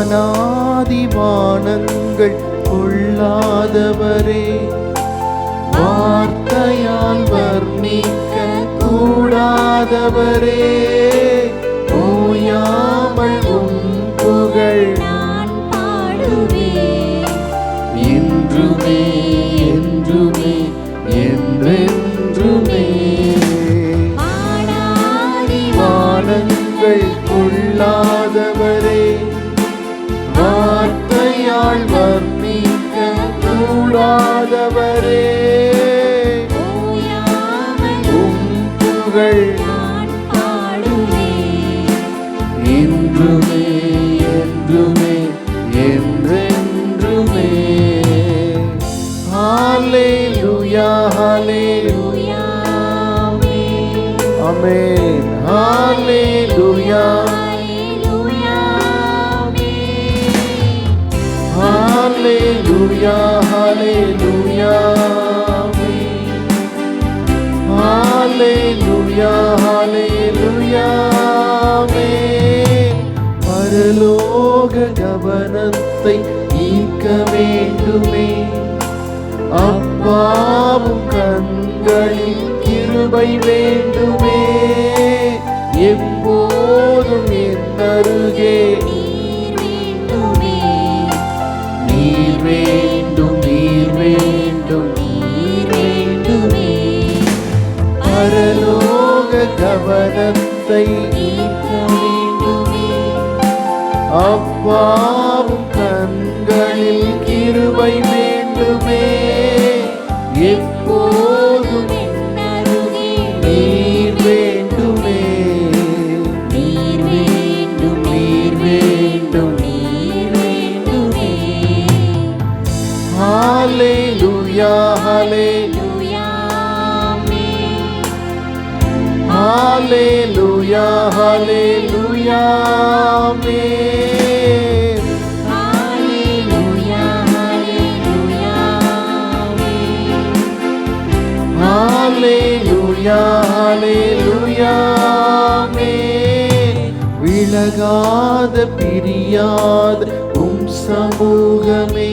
வானாதிவானங்கள் கொள்ளாதவரே. வார்த்தையால் வர்ணிக்க கூடாதவரே புகழ் என்றுமே என்றுமே என்றென்றுமே ஹalleluya ஹalleluya ஆமென் ஹalleluya ஹalleluya ஹalleluya ஹalleluya ஹalleluya பரலோக கவனத்தை ஈர்க்க வேண்டுமே. அப்பாவும் கண்களில் கிருபை வேண்டுமே. எப்போதும் என் அருகே கவனத்தை அப்பாவும் கண்களில் கிருபை வேண்டுமே. எப்போதும் நீர் வேண்டுமே. நீர் வேண்டும். நீர் வேண்டும். நீர் வேண்டுமே. ஹalleluya ஹalleluya ஹalleluya hallelujah ஆமென் ஹalleluya hallelujah ஆமென் விலகாத பிரியாத உம் சமூகமே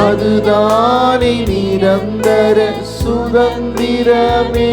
அதுதானே நிரந்தர சுதந்திரமே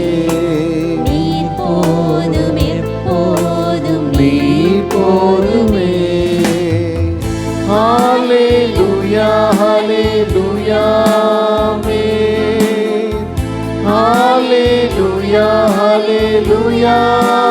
ஆமென் ஹalleluya ஹalleluya